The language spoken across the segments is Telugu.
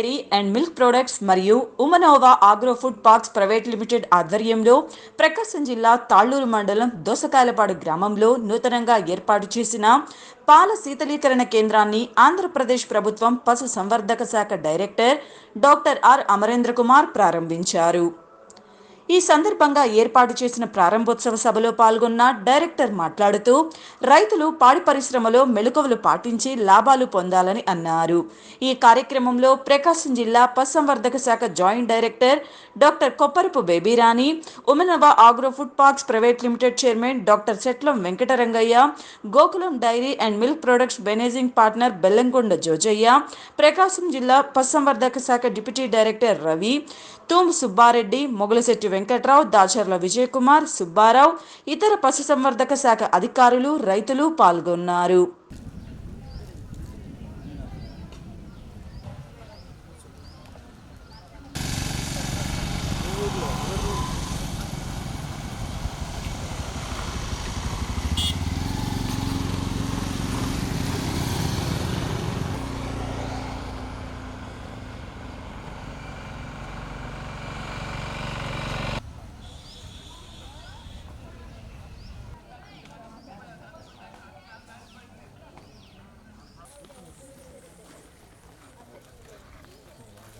డైరీ అండ్ మిల్క్ ప్రొడక్ట్స్ మరియు Umanova agro food parks private limited ఆధ్వర్యంలో ప్రకాశం జిల్లా తాళ్ళూరు మండలం దోసకాయలపాడు గ్రామంలో నూతనంగా ఏర్పాటు చేసిన పాల శీతలీకరణ కేంద్రాన్ని ఆంధ్రప్రదేశ్ ప్రభుత్వం పశు సంవర్ధక శాఖ director doctor R Amarendra Kumar ప్రారంభించారు. ఈ సందర్భంగా ఏర్పాటు చేసిన ప్రారంభోత్సవ సభలో పాల్గొన్న డైరెక్టర్ మాట్లాడుతూ రైతులు పాడి పరిశ్రమలో మెళుకువలు పాటించి లాభాలు పొందాలని అన్నారు. ఈ కార్యక్రమంలో ప్రకాశం జిల్లా పశుసంవర్ధక శాఖ joint director doctor Kopparapu Babyrani Umanova agro food parks private limited chairman doctor Setlam Venkatarangaiah Gokulam dairy and milk products managing partner Bellamkonda Jojaiah Prakasam జిల్లా పశుసంవర్ధక శాఖ డిప్యూటీ డైరెక్టర్ రవి తూము సుబ్బారెడ్డి మొగలశెట్టి వెంకట్రావు దాచర్ల విజయకుమార్ సుబ్బారావు ఇతర పశుసంవర్ధక శాఖ అధికారులు రైతులు పాల్గొన్నారు.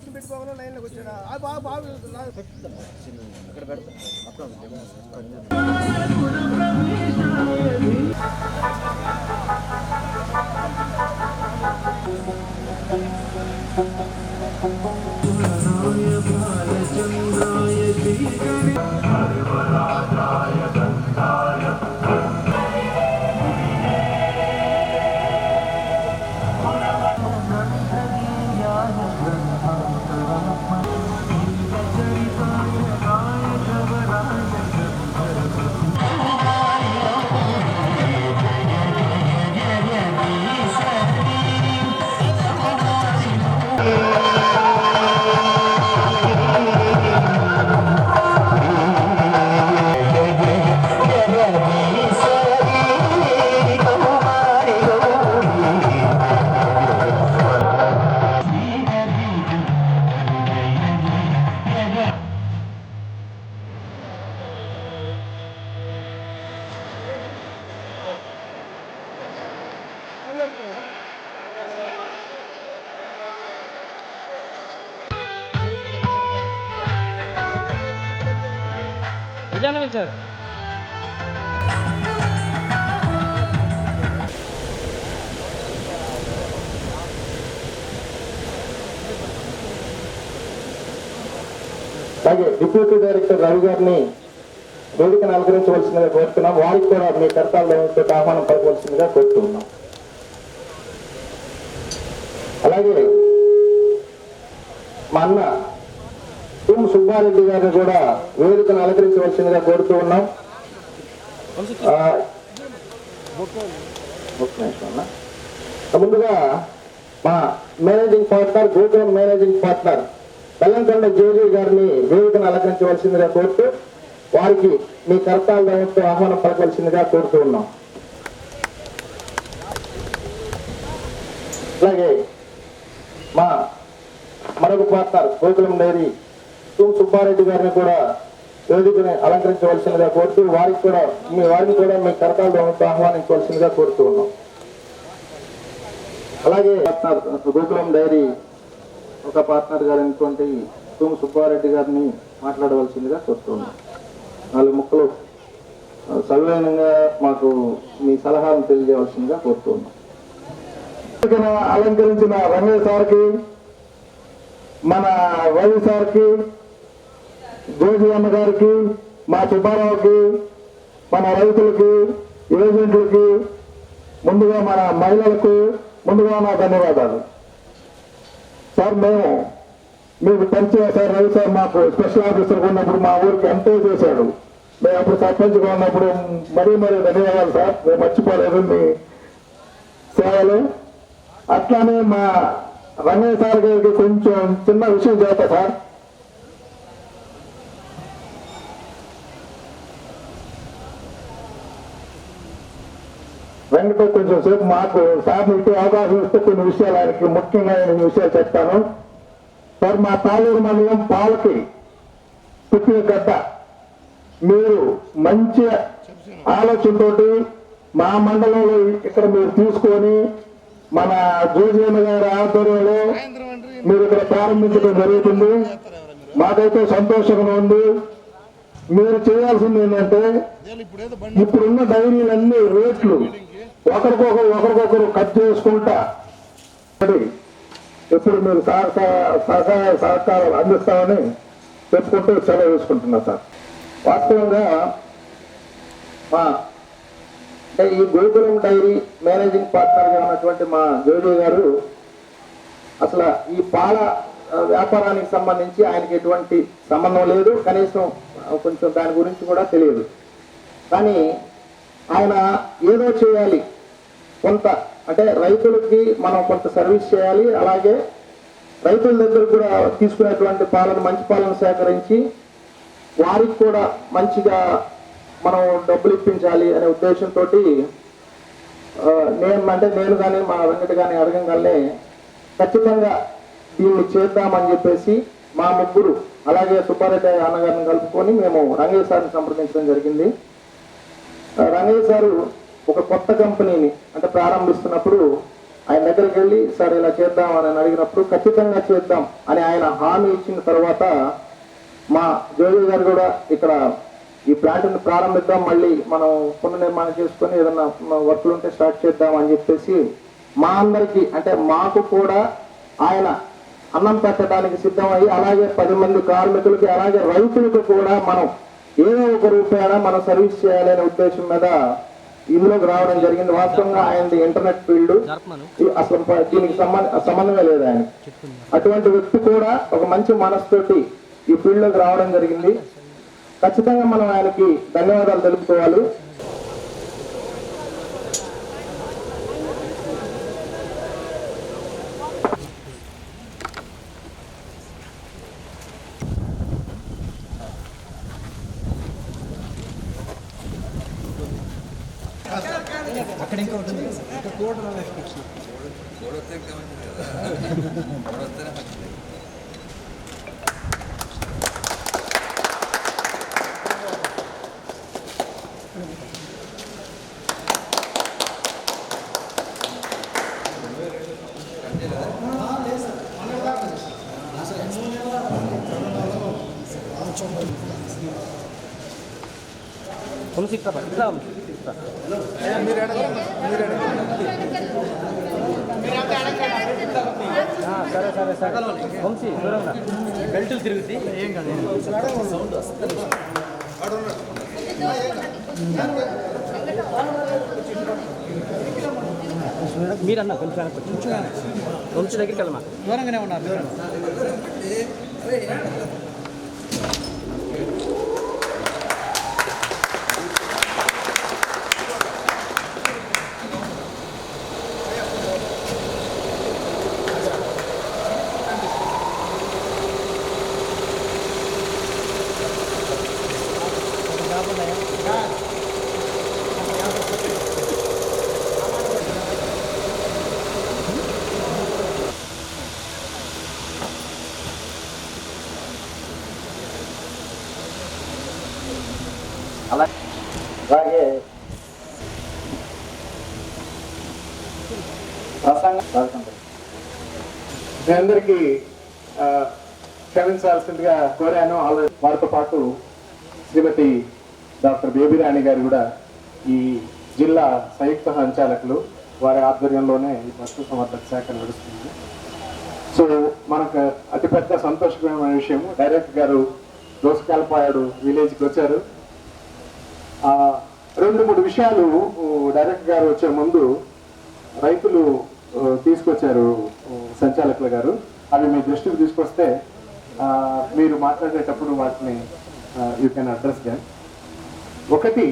కూర్చుని పెట్టుకోవాలో లైన్లోకి వచ్చాడా బాగా బాగా అక్కడ బాగా నిజానే ఇచ్చారు. అలాగే డిప్యూటీ డైరెక్టర్ రవి గారిని వేదికను అలంకరించవలసిందిగా కోరుతున్నాం. వారికి కూడా మీ కర్తాల్లో ఆహ్వానం పలకవలసిందిగా కోరుతున్నాం. అలాగే మా అన్న తుమ్ సుబ్బారెడ్డి గారిని కూడా వేదికను అలంకరించవలసిందిగా కోరుతూ ఉన్నాం. ముందుగా మా managing partner Gokulam managing partner Bellamkonda Jeji గారిని వేదికను అలంకరించవలసిందిగా కోరుతూ వారికి మీ కర్తాలతో ఆహ్వానం పలకవలసిందిగా కోరుతూ ఉన్నాం. అలాగే మా మరొక పార్ట్నర్ గోకులం డైరీ సుబ్బారెడ్డి గారిని కూడా వేదికని అలంకరించవలసిందిగా కోరుతూ వారికి కూడా మీ వారిని కూడా మీ కర్తాలతో ఆహ్వానించవలసిందిగా కోరుతూ ఉన్నాం. అలాగే గోకులం డైరీ ఒక పార్ట్నర్ గారైనటువంటి తుమ్ సుబ్బారెడ్డి గారిని మాట్లాడవలసిందిగా కోరుతున్నాం నాలుగు ముక్కలు ఆ, మాకు మీ సలహాలను తెలియజేయవలసిందిగా కోరుతున్నాం అలంకరించిన రమేష్ సార్కి మన వైఎస్ఆర్కి సార్కి జోజి గారికి మా సుబ్బారావుకి మన రైతులకి ఏజెంట్లకి ముందుగా మన మహిళలకు ముందుగా నా ధన్యవాదాలు. సార్ మేము మీకు పరిచయం సార్ రవి సార్ మాకు స్పెషల్ ఆఫీసర్గా ఉన్నప్పుడు మా ఊరికి ఎంతో చేశాడు. మేము అప్పుడు సర్పంచ్గా ఉన్నప్పుడు మరీ మరీ ధన్యవాదాలు సార్ మేము మర్చిపోలేదు మీ సేవలు. అట్లానే మా రంగయ్య సార్ గారికి కొంచెం చిన్న విషయం చేస్తా సార్. వెంకట కొంచెం సేపు మాకు సార్ మీకు అవకాశం ఇస్తే కొన్ని విషయాలు ఆయనకి ముఖ్యంగా నేను విషయాలు చెప్తాను. సార్ మా తాలూరు మండలం పాలకి పుట్టిన గడ్డ. మీరు మంచి ఆలోచనతోటి మా మండలంలో ఇక్కడ మీరు తీసుకొని మన జూజీఎం గారి ఆధ్వర్యంలో మీరు ఇక్కడ ప్రారంభించడం జరుగుతుంది. మాకైతే సంతోషంగా ఉంది. మీరు చేయాల్సింది ఏంటంటే ఇప్పుడున్న డైరీలన్నీ రేట్లు ఒకరికొకరు ఒకరికొకరు కట్ చేసుకుంటా. ఎప్పుడు మీరు సహకార సహకారాలు అందిస్తామని చెప్పుకుంటూ సెలవు వేసుకుంటున్నా సార్. వాస్తవంగా మా అంటే ఈ గోకులం డైరీ మేనేజింగ్ పార్ట్నర్గా ఉన్నటువంటి మా జోడి గారు అసలు ఈ పాల వ్యాపారానికి సంబంధించి ఆయనకి ఎటువంటి సంబంధం లేదు. కనీసం కొంచెం దాని గురించి కూడా తెలియదు. కానీ ఆయన ఏదో చేయాలి. కొంత అంటే రైతులకి మనం కొంత సర్వీస్ చేయాలి. అలాగే రైతుల దగ్గర కూడా తీసుకునేటువంటి పాలను మంచి పాలను సేకరించి వారికి కూడా మంచిగా మనం డబ్బులు ఇప్పించాలి అనే ఉద్దేశంతో నేను అంటే నేను కానీ మా వెంకట కానీ అడగంగానే ఖచ్చితంగా దీన్ని చేద్దామని చెప్పేసి మా ముగ్గురు అలాగే సుబ్బారెడ్డి అన్నగారిని కలుపుకొని మేము రంగయ్య సార్ని సంప్రదించడం జరిగింది. రంగయ్య సారు ఒక కొత్త కంపెనీని అంటే ప్రారంభిస్తున్నప్పుడు ఆయన దగ్గరికి వెళ్ళి సార్ ఇలా చేద్దాం అని అడిగినప్పుడు ఖచ్చితంగా చేద్దాం అని ఆయన హామీ ఇచ్చిన తర్వాత మా జోగి గారు కూడా ఇక్కడ ఈ ప్లాంట్ని ప్రారంభిద్దాం మళ్ళీ మనం పునర్నిర్మాణం చేసుకొని ఏదన్నా వర్క్లు ఉంటే స్టార్ట్ చేద్దాం అని చెప్పేసి మా అందరికి అంటే మాకు కూడా ఆయన అన్నం పెట్టడానికి సిద్ధమయ్యి అలాగే పది మంది కార్మికులకి అలాగే రైతులకు కూడా మనం ఏదో ఒక రూపాయన మనం సర్వీస్ చేయాలనే ఉద్దేశం మీద ఇందులోకి రావడం జరిగింది. వాస్తవంగా ఆయనది ఇంటర్నెట్ ఫీల్డ్ అసలు దీనికి సంబంధ సంబంధమే లేదు ఆయన. అటువంటి వ్యక్తి కూడా ఒక మంచి మనసుతోటి ఈ ఫీల్డ్లోకి రావడం జరిగింది. ఖచ్చితంగా మనం ఆయనకి ధన్యవాదాలు తెలుపుకోవాలి. సరే సరే సరే. వంశీ దూరంగా. బెల్టులు ఏం కాదు మీరన్నా కొంచెం కొంచెం వంశీ దగ్గరికి వెళ్ళమా? దూరంగానే ఉన్నారు. అలాగే ప్రసంగం మీ అందరికీ క్షమించాల్సిందిగా కోరాను. వారితో పాటు శ్రీమతి డాక్టర్ బేబీ రాణి గారు కూడా ఈ జిల్లా సంయుక్త సంచాలకులు వారి ఆధ్వర్యంలోనే ఈ పశు సంవర్ధక శాఖ నడుస్తుంది. సో మనకు అతిపెద్ద సంతోషకరమైన విషయం డైరెక్టర్ గారు దోసకాలపాయాడు విలేజ్కి వచ్చారు. రెండు మూడు విషయాలు డైరెక్టర్ గారు వచ్చే ముందు రైతులు తీసుకొచ్చారు సంచాలకుల గారు. అవి మీ దృష్టికి తీసుకొస్తే మీరు మాట్లాడేటప్పుడు వాటిని యూ కెన్ అడ్రస్ దాన్ ఒకటి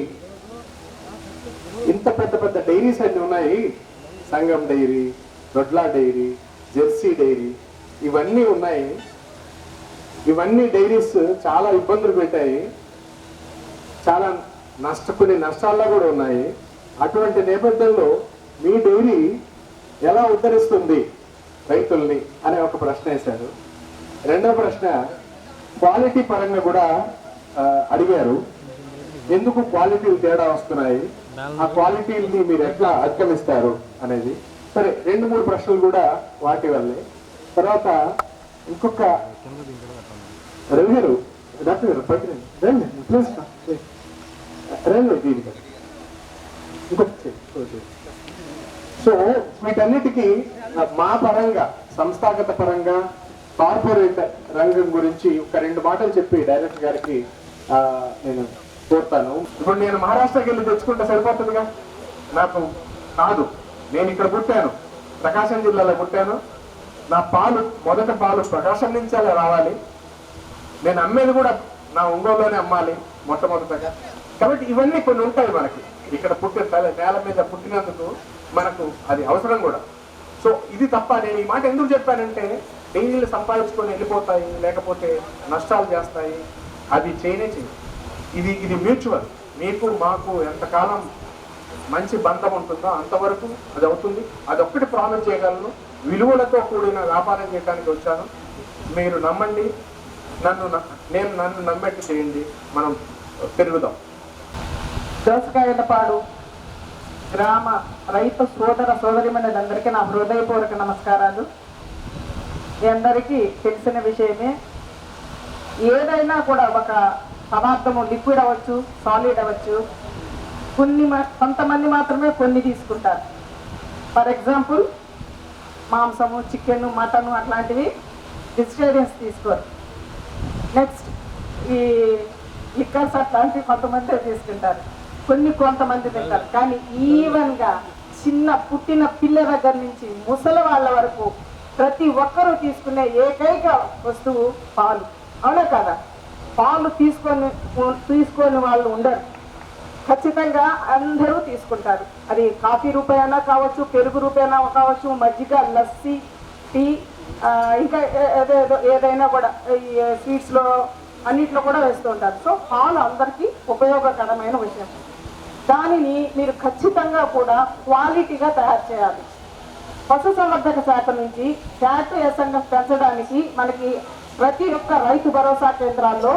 ఇంత పెద్ద పెద్ద డైరీస్ అన్ని ఉన్నాయి. Sangam dairy Dodla dairy Jersey dairy ఇవన్నీ ఉన్నాయి. ఇవన్నీ డైరీస్ చాలా ఇబ్బందులు పెట్టాయి. చాలా నష్ట కొన్ని నష్టాల్లో కూడా ఉన్నాయి. అటువంటి నేపథ్యంలో మీ డైరీ ఎలా ఉద్ధరిస్తుంది రైతుల్ని అనే ఒక ప్రశ్న వేశారు. రెండో ప్రశ్న క్వాలిటీ పరంగా కూడా అడిగారు. ఎందుకు క్వాలిటీలు తేడా వస్తున్నాయి? ఆ క్వాలిటీని మీరు ఎట్లా అధిగమిస్తారు అనేది. సరే రెండు మూడు ప్రశ్నలు కూడా వాటి వల్లే. తర్వాత ఇంకొక రవి గారు డాక్టర్ గారు పైకి రండి ప్లీజ్. కమ్. దీనికి సో వీటన్నిటికీ మా పరంగా సంస్థాగత పరంగా కార్పొరేట్ రంగం గురించి ఒక రెండు మాటలు చెప్పి డైరెక్టర్ గారికి నేను కోరుతాను. ఇప్పుడు నేను మహారాష్ట్రకి వెళ్ళి తెచ్చుకుంటే సరిపోతుందిగా? నాకు కాదు. నేను ఇక్కడ పుట్టాను. ప్రకాశం జిల్లాలో పుట్టాను. నా పాలు మొదట పాలు ప్రకాశం నుంచి అలా రావాలి. నేను అమ్మేది కూడా నా ఒంగోలులోనే అమ్మాలి మొట్టమొదటగా. కాబట్టి ఇవన్నీ కొన్ని ఉంటాయి మనకి. ఇక్కడ పుట్టిన నేల మీద పుట్టినందుకు మనకు అది అవసరం కూడా. సో ఇది తప్ప నేను ఈ మాట ఎందుకు చెప్పానంటే డైరీలు సంపాదించుకొని వెళ్ళిపోతాయి లేకపోతే నష్టాలు చేస్తాయి. అది చేయనే చేయి ఇది ఇది మ్యూచువల్. మీకు మాకు ఎంతకాలం మంచి బంధం ఉంటుందో అంతవరకు అది అవుతుంది. అది ఒక్కటి ప్రామిస్ చేయగలను. విలువలతో కూడిన వ్యాపారం చేయడానికి వచ్చాను. మీరు నమ్మండి. నన్ను నేను నన్ను నమ్మేట్టు చేయండి. మనం పెరుగుదాం. దోసకాయలపాడు గ్రామ రైతు సోదర సోదరిమణులందరికీ నా హృదయపూర్వక నమస్కారాలు. మీ అందరికీ తెలిసిన విషయమే ఏదైనా కూడా ఒక పదార్థము లిక్విడ్ అవ్వచ్చు సాలిడ్ అవ్వచ్చు కొన్ని కొంతమంది మాత్రమే కొన్ని తీసుకుంటారు. ఫర్ ఎగ్జాంపుల్ మాంసము చికెన్ మటన్ అట్లాంటివి వెజిటేరియన్స్ తీసుకోరు. నెక్స్ట్ ఈ లిక్కర్స్ అట్లాంటివి కొంతమంది తీసుకుంటారు. కొన్ని కొంతమంది తింటారు కానీ ఈవెన్గా చిన్న పుట్టిన పిల్ల దగ్గర నుంచి ముసలి వాళ్ళ వరకు ప్రతి ఒక్కరూ తీసుకునే ఏకైక వస్తువు పాలు. అవునా కదా? పాలు తీసుకొని తీసుకొని వాళ్ళు ఉండరు. ఖచ్చితంగా అందరూ తీసుకుంటారు. అది కాఫీ రూపాయనా కావచ్చు పెరుగు రూపాయనా కావచ్చు మజ్జిగ లస్సీ టీ ఇంకా ఏదేదో ఏదైనా కూడా ఈ స్వీట్స్లో అన్నిట్లో కూడా వేస్తూ ఉంటారు. సో పాలు అందరికీ ఉపయోగకరమైన విషయం. దానిని మీరు ఖచ్చితంగా కూడా క్వాలిటీగా తయారు చేయాలి. పశుసంవర్ధక శాఖ నుంచి ఫ్యాట్ ఎస్ఎన్ఎఫ్ పెంచడానికి మనకి ప్రతి ఒక్క రైతు భరోసా కేంద్రాల్లో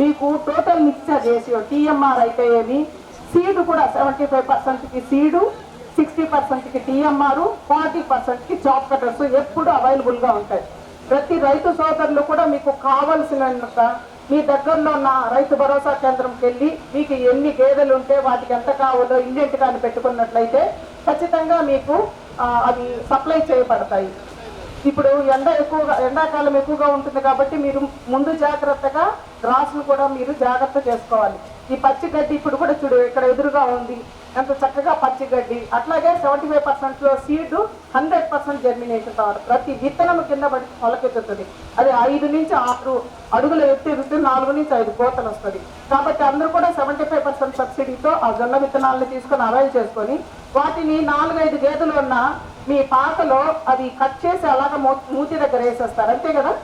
మీకు టోటల్ మిక్స్చర్ చేసి టీఎంఆర్ అయితే ఏమి? సీడ్ కూడా సెవెంటీ ఫైవ్ పర్సెంట్కి సీడు సిక్స్టీ పర్సెంట్కి టీఎంఆర్ ఫార్టీ పర్సెంట్కి జాబ్ కటర్స్ ఎప్పుడు అవైలబుల్గా ఉంటాయి. ప్రతి రైతు సోదరులు కూడా మీకు కావలసినంత మీ దగ్గరలో ఉన్న రైతు భరోసా కేంద్రంకి వెళ్ళి మీకు ఎన్ని గేదెలు ఉంటే వాటికి ఎంత కావాలో ఇండెంట్ కానీ పెట్టుకున్నట్లయితే ఖచ్చితంగా మీకు అవి సప్లై చేయబడతాయి. ఇప్పుడు ఎండ ఎక్కువగా ఎండాకాలం ఎక్కువగా ఉంటుంది కాబట్టి మీరు ముందు జాగ్రత్తగా గ్రాసులు కూడా మీరు జాగ్రత్త చేసుకోవాలి. ఈ పచ్చి గడ్డి ఇప్పుడు కూడా చూడు ఇక్కడ ఎదురుగా ఉంది. ఎంత చక్కగా పచ్చి గడ్డి అట్లాగే seventy five percent seed hundred percent germination తర్వాత ప్రతి విత్తనం కింద పడి మొలకెత్తుతుంది. అది ఐదు నుంచి ఆరు అడుగులు ఎత్తి నాలుగు నుంచి ఐదు కోతలు వస్తుంది. కాబట్టి అందరూ కూడా సెవెంటీ ఫైవ్ పర్సెంట్ సబ్సిడీతో ఆ జొన్న విత్తనాలను తీసుకొని అవైల్ చేసుకొని వాటిని నాలుగైదు గేదెలు ఉన్న మీ పాకలో అది కట్ చేసి అలాగ మూ- మూతి దగ్గర వేసేస్తారు. అంతే కదా?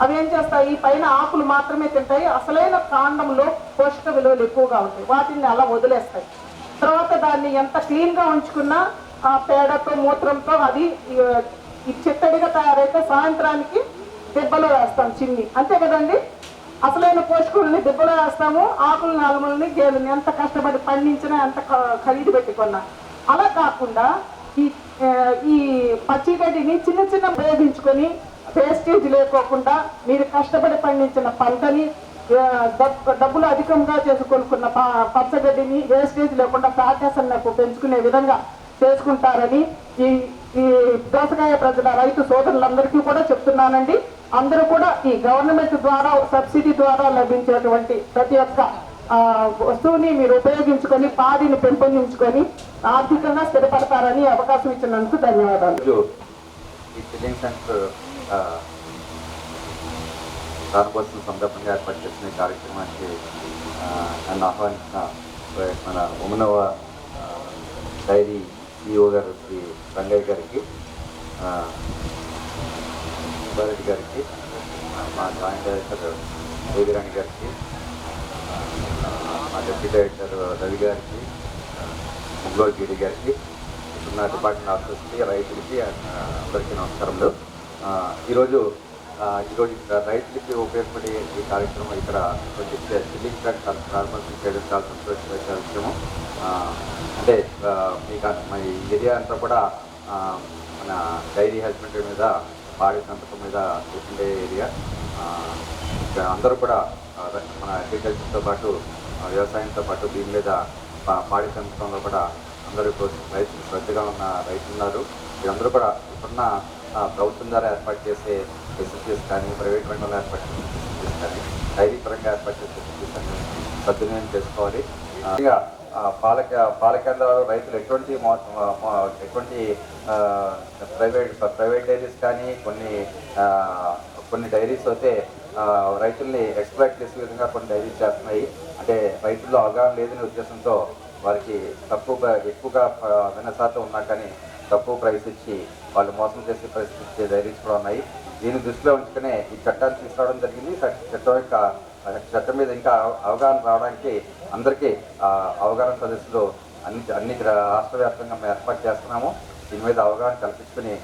అవి ఏం చేస్తాయి? పైన ఆకులు మాత్రమే తింటాయి. అసలైన కాండంలో పోషక విలువలు ఎక్కువగా ఉంటాయి. వాటిని అలా వదిలేస్తాయి. తర్వాత దాన్ని ఎంత క్లీన్గా ఉంచుకున్నా ఆ పేడతో మూత్రంతో అది ఈ, చిత్తడిగా తయారైతే సాయంత్రానికి దెబ్బలో వేస్తాం చిన్ని. అంతే కదండి? అసలైన పోషకుల్ని దెబ్బలో వేస్తాము ఆకులు నాలుగుల్ని గేదెని ఎంత కష్టపడి పండించినా ఎంత ఖరీదు పెట్టుకున్నా. అలా కాకుండా ఈ ఈ పచ్చిగడ్డిని చిన్న చిన్న ఉపయోగించుకొని వేస్టేజ్ లేకోకుండా మీరు కష్టపడి పండించిన పంటని డబ్బులు అధికంగా చేసి కొనుక్కున్న పచ్చగడ్డిని వేస్టేజ్ లేకుండా ఫ్యాటేసన్లకు పెంచుకునే విధంగా చేసుకుంటారని ఈ ఈ దోసకాయ ప్రజల రైతు సోదరులందరికీ కూడా చెప్తున్నానండి. అందరూ కూడా ఈ గవర్నమెంట్ ద్వారా సబ్సిడీ ద్వారా లభించేటువంటి ప్రతి ఒక్క వస్తువుని మీరు ఉపయోగించుకొని పాడిని పెంపొందించుకొని ఆర్థికంగా స్థిరపడతారని అవకాశం ఇచ్చినందుకు ధన్యవాదాలు ఈరోజు ఈ ఫిల్లింగ్ సెంటర్ ఆ, ప్రారంభోత్సవం సందర్భంగా ఏర్పాటు చేసిన కార్యక్రమానికి నన్ను ఆహ్వానించిన మన ఉమనవ డైరీ ఈఓ గారు శ్రీ రంగయ్య గారికి సుబ్బారెడ్డి గారికి మా జాయింట్ డైరెక్టర్ దేవిరాణి గారికి మా డిప్యూటీ డైరెక్టర్ రవి గారికి ముగ్గురు గిరి గారికి ఉన్న డిపార్ట్మెంట్ ఆఫీసర్స్కి రైతులకి అందరికీ నమస్కారములు. ఈరోజు ఈరోజు ఇక్కడ రైతులకి ఉపయోగపడే ఈ కార్యక్రమం ఇక్కడ వచ్చి చిల్లింగ్ ప్లాంట్ ప్రారంభం చేయడం చాలా సంతోషమైన విషయము. అంటే మీకు ఆ- ఈ ఏరియా అంతా కూడా మన డైరీ హస్బెండరీ మీద పాడి సంతకం మీద ఉండే ఏరియా. ఇక్కడ అందరూ కూడా మన అగ్రికల్చర్తో పాటు వ్యవసాయంతో పాటు దీని మీద పా- పాడి సంతకంలో కూడా అందరూ రైతులు శ్రద్ధగా ఉన్న రైతులు ఉన్నారు. వీరందరూ కూడా ఇప్పుడున్న ప్రభుత్వం ద్వారా ఏర్పాటు చేసే ఎస్ఎస్ఎస్ కానీ ప్రైవేట్ రంగంలో ఏర్పాటు చేసే కానీ డైరీ పరంగా ఏర్పాటు చేసే ఎస్ఎస్ఎస్ అని సద్వినియోగం చేసుకోవాలి. పాల పాల రైతులు ఎటువంటి ఎటువంటి ప్రైవేట్ ప్రైవేట్ డైరీస్ కానీ కొన్ని కొన్ని డైరీస్ అయితే రైతుల్ని ఎక్స్ప్లాక్ట్ చేసే విధంగా కొన్ని డైరీస్ చేస్తున్నాయి. అంటే రైతుల్లో అవగాహన లేదనే ఉద్దేశంతో వారికి తక్కువ ఎక్కువగా ఆ, శాతం ఉన్నా కానీ తక్కువ ప్రైస్ ఇచ్చి వాళ్ళు మోసం చేసే పరిస్థితి ఇచ్చే డైరీస్ కూడా ఉన్నాయి. దీన్ని దృష్టిలో ఉంచుకునే ఈ చట్టాన్ని తీసుకురావడం జరిగింది. చట్టం యొక్క చట్టం మీద ఇంకా అవగాహన రావడానికి అందరికీ అవగాహన సదస్సులు అన్ని అన్ని రాష్ట్ర వ్యాప్తంగా మేము ఏర్పాటు చేస్తున్నాము. దీని మీద అవగాహన కల్పించుకుని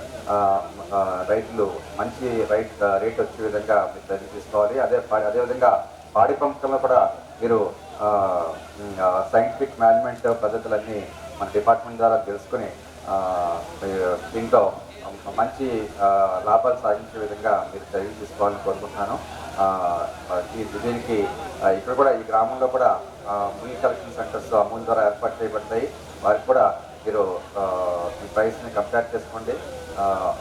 రైతులు మంచి రైట్ రేట్ వచ్చే విధంగా చర్య తీసుకోవాలి అదే పా- అదేవిధంగా పాడి పంపకంలో కూడా మీరు సైంటిఫిక్ మేనేజ్మెంట్ పద్ధతులన్నీ మన డిపార్ట్మెంట్ ద్వారా తెలుసుకుని దీంట్లో మంచి లాభాలు సాధించే విధంగా మీరు చర్యలు తీసుకోవాలని కోరుకుంటున్నాను. ఈ- దీనికి ఇక్కడ కూడా ఈ గ్రామంలో కూడా మిల్క్ కలెక్షన్ సెంటర్స్ అమూల్ ద్వారా ఏర్పాటు చేయబడతాయి. వారికి కూడా మీరు ఈ ప్రైస్ని కంపేర్ చేసుకోండి.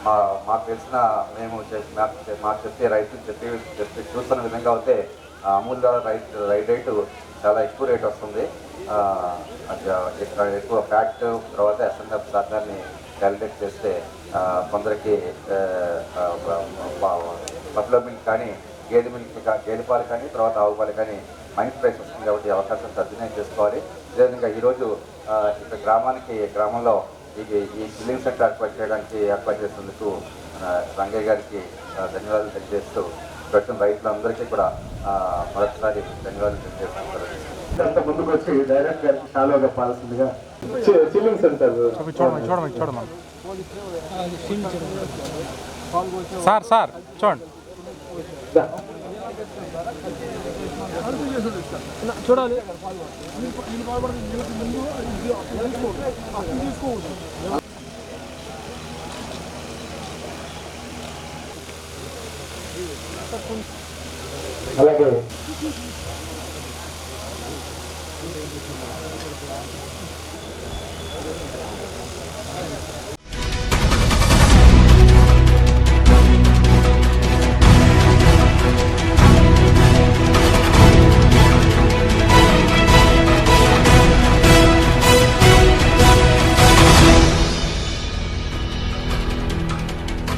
మా మాకు తెలిసిన మేము మాకు మాకు చెప్పే రైతులు చెప్పి చెప్పి చూస్తున్న విధంగా అయితే అమూల్ ద్వారా రైట్ రైట్ రేటు చాలా ఎక్కువ రేట్ వస్తుంది. ఎక్కువ ఫ్యాక్ట్ తర్వాత ఎస్ఎన్ఎఫ్ శాతాన్ని క్యాలిక్యులేట్ చేస్తే కొందరికి బఫ్లో మిల్క్ కానీ గేదె మిల్క్ గేదె పాలు కానీ తర్వాత ఆవు పాలు కానీ మైండ్ ప్రైస్ వస్తుంది కాబట్టి అవకాశం సద్వినియోగం చేసుకోవాలి. అదేవిధంగా ఈరోజు ఇక్కడ గ్రామానికి గ్రామంలో ఈ ఈ బిల్లింగ్ సెంటర్ ఏర్పాటు చేయడానికి ఏర్పాటు చేసినందుకు రంగయ్య గారికి ధన్యవాదాలు తెలియజేస్తూ ప్రస్తుతం రైతులందరికీ కూడా మరొకసారి ధన్యవాదాలు తెలియజేస్తున్నారు అంత ముందుకు వచ్చి డైరెక్ట్ గారికి షాలో చెప్పాల్సిందిగా చిల్లింగ్ సెంటర్ చూడమని చూడమని చూడమని. సార్ సార్ చూడండి. చూడాలి. అలాగే.